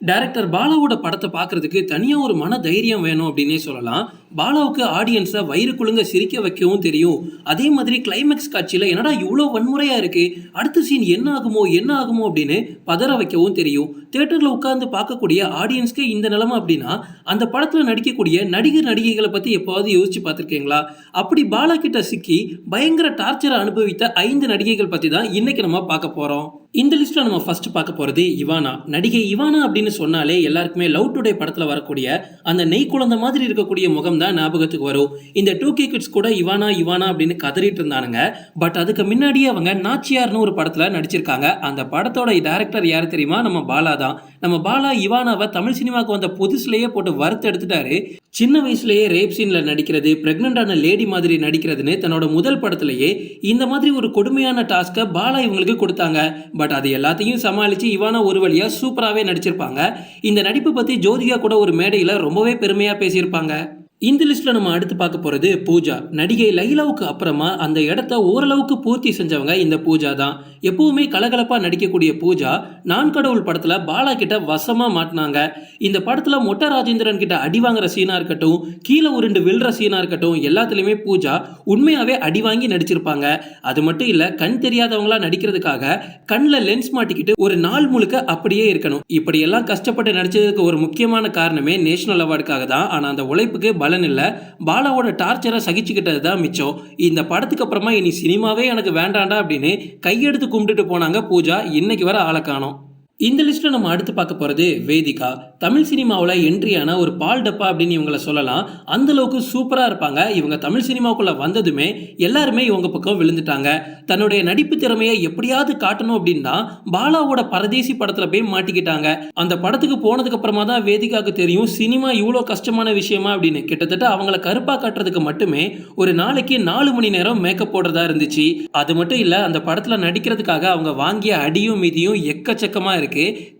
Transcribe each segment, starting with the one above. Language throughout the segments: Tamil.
டைரக்டர் பாலாவோட படத்தை பார்க்கறதுக்கு தனியாக ஒரு மன தைரியம் வேணும் அப்படின்னே சொல்லலாம். பாலாவுக்கு ஆடியன்ஸை வயிறு குழுங்க சிரிக்க வைக்கவும் தெரியும். அதே மாதிரி கிளைமேக்ஸ் காட்சியில் என்னடா இவ்வளோ வன்முறையாக இருக்குது அடுத்த சீன் என்ன ஆகுமோ என்ன ஆகுமோ அப்படின்னு பதற வைக்கவும் தெரியும். தேட்டரில் உட்கார்ந்து பார்க்கக்கூடிய ஆடியன்ஸ்க்கு இந்த நிலமை அப்படின்னா அந்த படத்தில் நடிக்கக்கூடிய நடிகர் நடிகைகளை பற்றி எப்போவது யோசிச்சு பார்த்துருக்கீங்களா? அப்படி பாலா கிட்ட சிக்கி பயங்கர டார்ச்சரை அனுபவித்த ஐந்து நடிகைகள் பற்றி தான் இன்றைக்கி நம்ம பார்க்க போகிறோம் இந்த லிஸ்ட்டில் நம்ம ஃபர்ஸ்ட் பார்க்க போகிறது இவானா. நடிகை இவானா அப்படின்னு சொன்னாலே எல்லாருக்குமே லவ் டுடே படத்தில் வரக்கூடிய அந்த நெய் குழந்தை மாதிரி இருக்கக்கூடிய முகம் தான் ஞாபகத்துக்கு வரும். இந்த டூ கே கிட்ஸ் கூட இவானா இவானா அப்படின்னு கதறிட்டு இருந்தானுங்க. பட் அதுக்கு முன்னாடியே அவங்க நாச்சியார்னு ஒரு படத்தில் நடிச்சிருக்காங்க. அந்த படத்தோட டேரக்டர் யார் தெரியுமா? நம்ம பாலா தான். நம்ம பாலா இவானாவை தமிழ் சினிமாவுக்கு வந்த புதுசுலேயே போட்டு வறுத்து எடுத்துட்டாரு சின்ன வயசுலேயே ரேப் சீனில் நடிக்கிறது பிரெக்னண்டான லேடி மாதிரி நடிக்கிறதுன்னு தன்னோட முதல் படத்திலேயே இந்த மாதிரி ஒரு கொடுமையான டாஸ்க்கை பாலா இவங்களுக்கு கொடுத்தாங்க. பட் அது எல்லாத்தையும் சமாளித்து இவானா ஒரு வழியா சூப்பராகவே நடிச்சிருப்பாங்க. இந்த நடிப்பு பத்தி ஜோதிகா கூட ஒரு மேடையில் ரொம்பவே பெருமையா பேசியிருப்பாங்க. இந்த லிஸ்ட்ல நம்ம அடுத்து பார்க்க போறது பூஜா. நடிகை லைலாவுக்கு அப்புறமா அந்த இடத்த ஓரளவுக்கு பூர்த்தி செஞ்சவங்க இந்த பூஜா தான். எப்பவுமே கலகலப்பா நடிக்கக்கூடிய பூஜா நான் கடவுள் படத்துல பாலா கிட்ட வசமா மாட்டினாங்க. இந்த படத்துல மொட்டை ராஜேந்திரன் கிட்ட அடி வாங்குற சீனா இருக்கட்டும் கீழே உருண்டு விழுற சீனா இருக்கட்டும் எல்லாத்துலயுமே பூஜா உண்மையாவே அடி வாங்கி நடிச்சிருப்பாங்க. அது மட்டும் இல்ல கண் தெரியாதவங்களா நடிக்கிறதுக்காக கண்ணில் லென்ஸ் மாட்டிக்கிட்டு ஒரு நாள் முழுக்க அப்படியே இருக்கணும். இப்படி எல்லாம் கஷ்டப்பட்டு நடிச்சதுக்கு ஒரு முக்கியமான காரணமே நேஷனல் அவார்டுக்காக தான். ஆனா அந்த உழைப்புக்கு பலன் இல்லை. பாலாவோட டார்ச்சரை சகிச்சுக்கிட்டது தான் மிச்சம். இந்த படத்துக்கு அப்புறமா இனி சினிமாவே எனக்கு வேண்டாண்டா அப்படின்னு கையெடுத்து கும்பிட்டுட்டு போனாங்க பூஜா. இன்னைக்கு வர ஆளை காணோம். இந்த லிஸ்ட்டில் நம்ம அடுத்து பார்க்க போகிறது வேதிகா. தமிழ் சினிமாவில் என்ட்ரியான ஒரு பால் டப்பா அப்படின்னு இவங்களை சொல்லலாம். அந்தளவுக்கு சூப்பராக இருப்பாங்க. இவங்க தமிழ் சினிமாவுக்குள்ளே வந்ததுமே எல்லாருமே இவங்க பக்கம் விழுந்துட்டாங்க. தன்னுடைய நடிப்பு திறமையை எப்படியாவது காட்டணும் அப்படின்னா பாலாவோட பரதேசி படத்தில் போய் மாட்டிக்கிட்டாங்க. அந்த படத்துக்கு போனதுக்கு அப்புறமா தான் வேதிகாவுக்கு தெரியும் சினிமா இவ்வளோ கஷ்டமான விஷயமா? அப்படின்னு. கிட்டத்தட்ட அவங்கள கருப்பாக காட்டுறதுக்கு மட்டுமே ஒரு நாளைக்கு நாலு மணி நேரம் மேக்கப் போடுறதா இருந்துச்சு. அது மட்டும் இல்லை அந்த படத்தில் நடிக்கிறதுக்காக அவங்க வாங்கிய அடியும் மீதியும் எக்கச்சக்கமாக இருக்கு.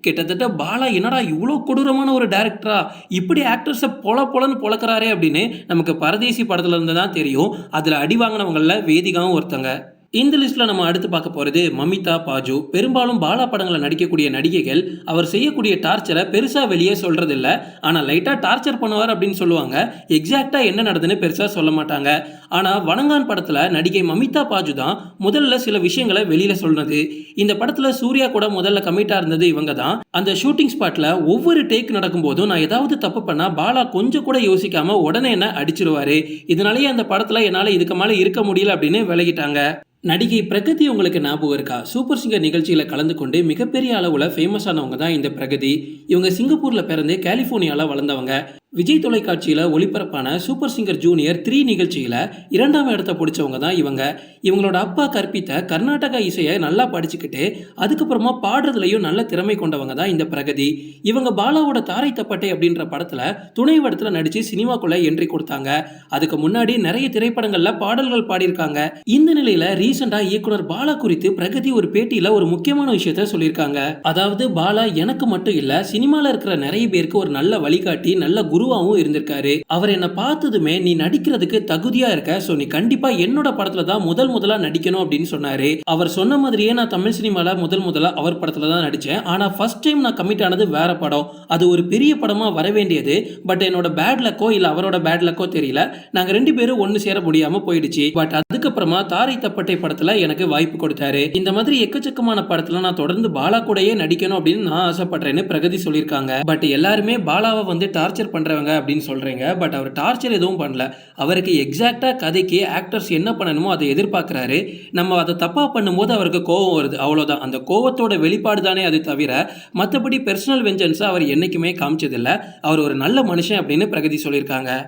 கிட்டத்தட்ட பாலா என்னடா இவ்வளோ கொடூரமான ஒரு டேரக்டரா இப்படி ஆக்டர்ஸை பொல பொலன்னு பொழக்கிறாரே அப்படின்னு நமக்கு பரதேசி படத்துல இருந்து தான் தெரியும். அதில் அடி வாங்கினவங்களில் வேதிகாவும் ஒருத்தங்க. இந்த லிஸ்ட்ல நம்ம அடுத்து பார்க்க போறது மமிதா பாஜு. பெரும்பாலும் பாலா படங்களை நடிக்கக்கூடிய நடிகைகள் அவர் செய்யக்கூடிய டார்ச்சரை பெருசா வெளியே சொல்றது இல்ல ஆனா லைட்டா டார்ச்சர் பண்ணுவார் அப்படின்னு சொல்லுவாங்க. எக்ஸாக்டா என்ன நடதுன்னு பெருசா சொல்ல மாட்டாங்க. ஆனா வணங்கான் படத்துல நடிகை மமிதா பாஜு தான் முதல்ல சில விஷயங்களை வெளியில சொல்றது. இந்த படத்துல சூர்யா கூட முதல்ல கமிட்டா இருந்தது இவங்க தான். அந்த ஷூட்டிங் ஸ்பாட்ல ஒவ்வொரு டேக் நடக்கும் போதும் நான் ஏதாவது தப்பு பண்ணா பாலா கொஞ்சம் கூட யோசிக்காம உடனே என்ன அடிச்சிருவாரு. இதனாலேயே அந்த படத்துல என்னால இதுக்கு மேல இருக்க முடியல அப்படின்னு விலகிட்டாங்க. நடிகை பிரகதி உங்களுக்கு ஞாபகம் இருக்கா? சூப்பர் சிங்கர் நிகழ்ச்சியில் கலந்து கொண்டு மிகப்பெரிய அளவில் ஃபேமஸ் ஆனவங்க தான் இந்த பிரகதி. இவங்க சிங்கப்பூரில் பிறந்து கலிஃபோர்னியாவில் வளர்ந்தவங்க. விஜய் தொலைக்காட்சியில் ஒளிபரப்பான சூப்பர் சிங்கர் ஜூனியர் த்ரீ நிகழ்ச்சியில் இரண்டாம் இடத்த பிடிச்சவங்க தான் இவங்க. இவங்களோட அப்பா கற்பித்த கர்நாடகா இசையை நல்லா படிச்சுக்கிட்டு அதுக்கப்புறமா பாடுறதுலையும் நல்ல திறமை கொண்டவங்க தான் இந்த பிரகதி. இவங்க பாலாவோட தாரை தப்பட்டை அப்படின்ற படத்தில் துணை வடத்தில் நடித்து சினிமாக்குள்ளே என்ட்ரி கொடுத்தாங்க. அதுக்கு முன்னாடி நிறைய திரைப்படங்களில் பாடல்கள் பாடியிருக்காங்க. இந்த நிலையில் ரீசெண்டாக இயக்குனர் பாலா குறித்து பிரகதி ஒரு பேட்டியில் ஒரு முக்கியமான விஷயத்த சொல்லியிருக்காங்க. அதாவது பாலா எனக்கு மட்டும் இல்லை சினிமாவில் இருக்கிற நிறைய பேருக்கு ஒரு நல்ல வழிகாட்டி நல்ல குருவாவும் இருந்திருக்காரு. அவர் என்ன பார்த்ததுமே நீ நடிக்கிறதுக்கு தகுதியா இருக்க ஸோ நீ கண்டிப்பா என்னோட படத்துல தான் முதல் முதலா நடிக்கணும் அப்படின்னு சொன்னாரு. அவர் சொன்ன மாதிரியே நான் தமிழ் சினிமால முதல் முதலா அவர் படத்துல தான் நடிச்சேன். ஆனா ஃபர்ஸ்ட் டைம் நான் கமிட் ஆனது வேற படம். அது ஒரு பெரிய படமா வர வேண்டியது. பட் என்னோட பேட் லக்கோ இல்ல அவரோட பேட் லக்கோ தெரியல. நாங்க ரெண்டு பேரும் ஒன்னு சேர முடியாம போயிடுச்சு. பட் அதுக்கப்புறமா தாரை தப்பட்டை படத்துல எனக்கு வாய்ப்பு கொடுத்தாரு. இந்த மாதிரி எக்கச்சக்கமான படத்துல நான் தொடர்ந்து பாலா கூடயே நடிக்கணும் அப்படின்னு நான் ஆசைப்படுறேன்னு பிரகதி சொல்லியிருக்காங்க. பட் எல்லாருமே பாலாவை வந்து டார்ச்சர் பண்ணுறவங்க அப்படின்னு சொல்றீங்க. பட் அவர் டார்ச்சர் எதுவும் பண்ணல. அவருக்கு எக்ஸாக்டாக கதைக்கு ஆக்டர்ஸ் என்ன பண்ணணுமோ அதை எதிர்பார்க்குறாரு. நம்ம அதை தப்பாக பண்ணும்போது அவருக்கு கோவம் வருது. அவ்வளோதான் அந்த கோவத்தோட வெளிப்பாடு தானே அது தவிர மற்றபடி பெர்சனல் வெஞ்சன்ஸை அவர் என்றைக்குமே காமிச்சதில்லை. அவர் ஒரு நல்ல மனுஷன் அப்படின்னு பிரகதி சொல்லியிருக்காங்க.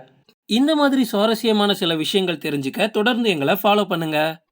இந்த மாதிரி சுவாரஸ்யமான சில விஷயங்கள் தெரிஞ்சுக்க தொடர்ந்து எங்களை ஃபாலோ பண்ணுங்க.